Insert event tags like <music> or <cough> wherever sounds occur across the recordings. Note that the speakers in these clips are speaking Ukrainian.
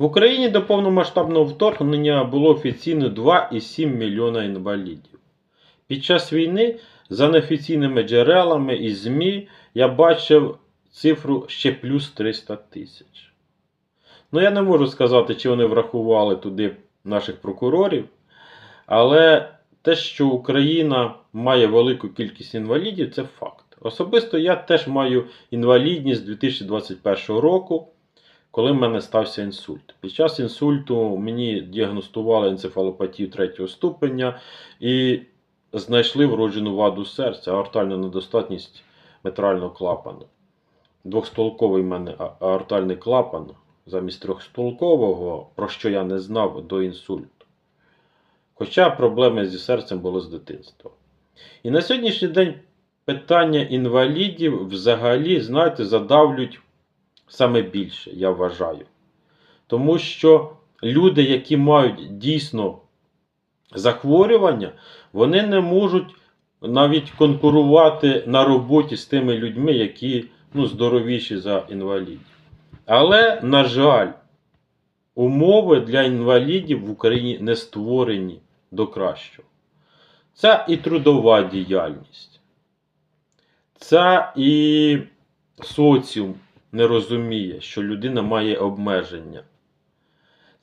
В Україні до повномасштабного вторгнення було офіційно 2,7 мільйона інвалідів. Під час війни, за неофіційними джерелами і ЗМІ, я бачив цифру ще плюс 300 тисяч. Ну, я не можу сказати, чи вони врахували туди наших прокурорів, але те, що Україна має велику кількість інвалідів, це факт. Особисто я теж маю інвалідність 2021 року, коли в мене стався інсульт. Під час інсульту мені діагностували енцефалопатію третього ступеня і знайшли вроджену ваду серця, аортальну недостатність метрального клапану. Двохстолковий в мене аортальний клапан замість трьохстолкового, про що я не знав до інсульту. Хоча проблеми зі серцем були з дитинства. І на сьогоднішній день питання інвалідів взагалі, знаєте, задавлюють саме більше, я вважаю. Тому що люди, які мають дійсно захворювання, вони не можуть навіть конкурувати на роботі з тими людьми, які ну, здоровіші за інвалідів. Але, на жаль, умови для інвалідів в Україні не створені до кращого. Це і трудова діяльність. Це і соціум розуміє, що людина має обмеження.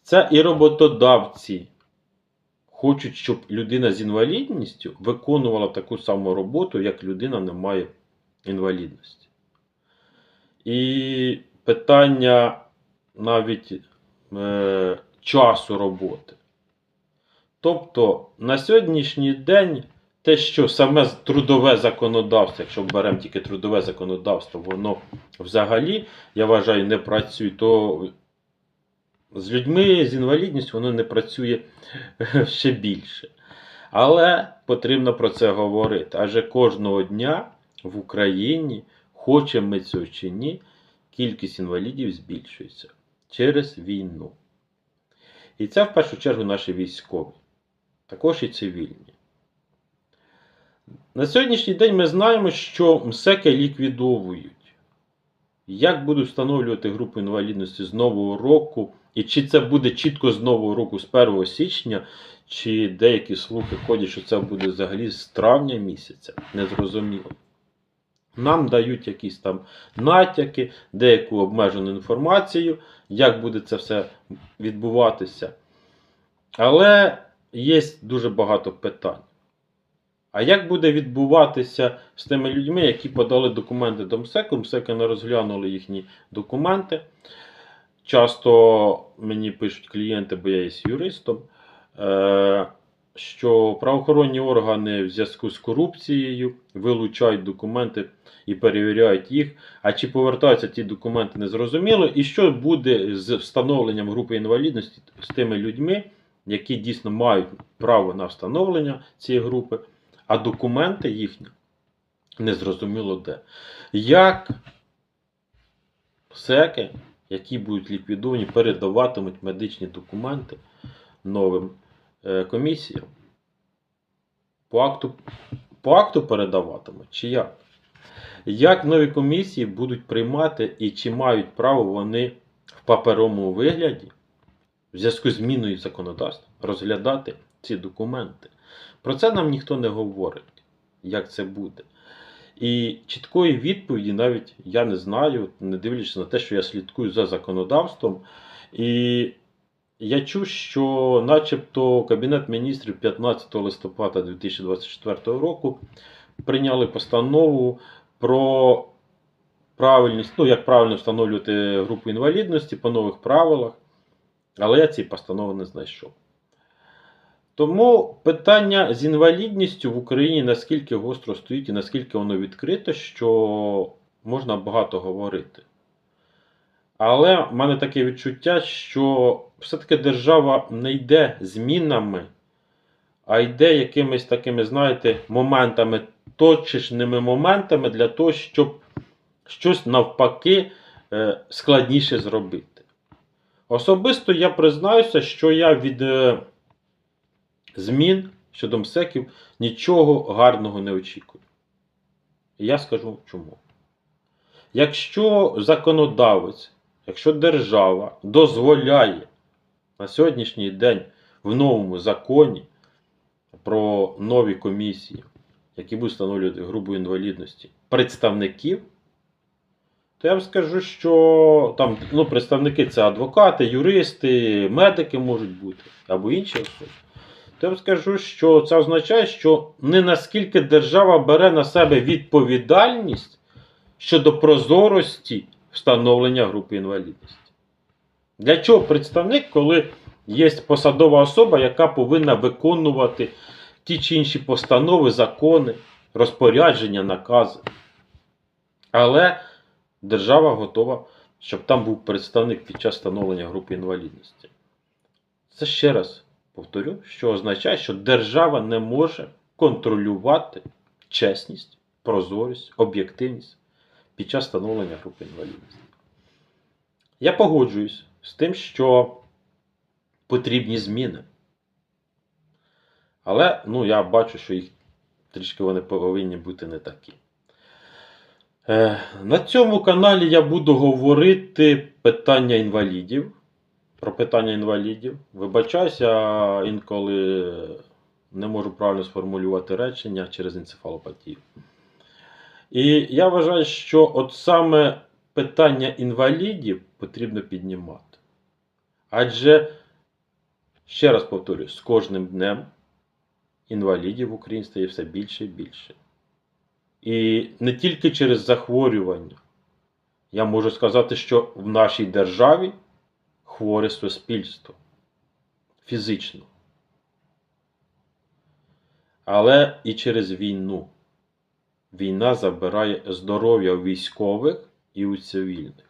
Це і роботодавці хочуть, щоб людина з інвалідністю виконувала таку саму роботу, як людина не має інвалідності. І питання навіть е, часу роботи. Тобто на сьогоднішній день те, що саме трудове законодавство, якщо беремо тільки трудове законодавство, воно взагалі, я вважаю, не працює, то з людьми з інвалідністю воно не працює <laughs> ще більше. Але потрібно про це говорити. Адже кожного дня в Україні, хочемо ми цього чи ні, кількість інвалідів збільшується через війну. І це в першу чергу наші військові, також і цивільні. На сьогоднішній день ми знаємо, що МСЕКи ліквідовують. Як будуть встановлювати групу інвалідності з нового року, і чи це буде чітко з нового року, з 1 січня, чи деякі слухи ходять, що це буде взагалі з травня місяця, незрозуміло. Нам дають якісь там натяки, деяку обмежену інформацію, як буде це все відбуватися. Але є дуже багато питань. А як буде відбуватися з тими людьми, які подали документи до МСЕКу? МСЕКи не розглянули їхні документи. Часто мені пишуть клієнти, бо я є юристом, е, що правоохоронні органи в зв'язку з корупцією вилучають документи і перевіряють їх. А чи повертаються ті документи незрозуміло, і що буде з встановленням групи інвалідності з тими людьми, які дійсно мають право на встановлення цієї групи, а документи їхні незрозуміло де. Як СЕКи, які будуть ліквідовані, передаватимуть медичні документи новим е, комісіям? По акту, по акту передаватимуть чи як? Як нові комісії будуть приймати і чи мають право вони в паперовому вигляді в зв'язку з зміною законодавства розглядати ці документи? Про це нам ніхто не говорить, як це буде. І чіткої відповіді навіть я не знаю, не дивлячись на те, що я слідкую за законодавством. І я чув, що начебто Кабінет міністрів 15 листопада 2024 року прийняли постанову про правильність, ну як правильно встановлювати групу інвалідності по нових правилах, але я цієї постанови не знайшов. Тому питання з інвалідністю в Україні наскільки гостро стоїть і наскільки воно відкрите, що можна багато говорити. Але в мене таке відчуття, що все-таки держава не йде змінами, а йде якимись такими, знаєте, моментами, точечними моментами для того, щоб щось навпаки е, складніше зробити. Особисто я признаюся, що я від е, змін щодо МСЕКів нічого гарного не очікую. Я скажу чому. Якщо законодавець якщо держава дозволяє на сьогоднішній день в новому законі про нові комісії, які будуть встановлювати групу інвалідності, представників, то я вам скажу, що там ну, представники це адвокати, юристи, медики можуть бути або інші особи. То я вам скажу, що це означає, що не наскільки держава бере на себе відповідальність щодо прозорості встановлення групи інвалідності. Для чого представник, коли є посадова особа, яка повинна виконувати ті чи інші постанови, закони, розпорядження, накази. Але держава готова, щоб там був представник під час встановлення групи інвалідності. Це ще раз повторю, що означає, що держава не може контролювати чесність, прозорість, об'єктивність під час встановлення групи інвалідності. Я погоджуюсь з тим, що потрібні зміни. Але ну, я бачу, що їх трішки вони повинні бути не такі. Е, на цьому каналі я буду говорити питання інвалідів. Про питання інвалідів. Вибачаюся, інколи не можу правильно сформулювати речення через енцефалопатію. І я вважаю, що от саме питання інвалідів потрібно піднімати. Адже, ще раз повторюю, з кожним днем інвалідів в Україні стає все більше і більше. І не тільки через захворювання. Я можу сказати, що в нашій державі хворе суспільство фізично. Але і через війну. Війна забирає здоров'я у військових і у цивільних.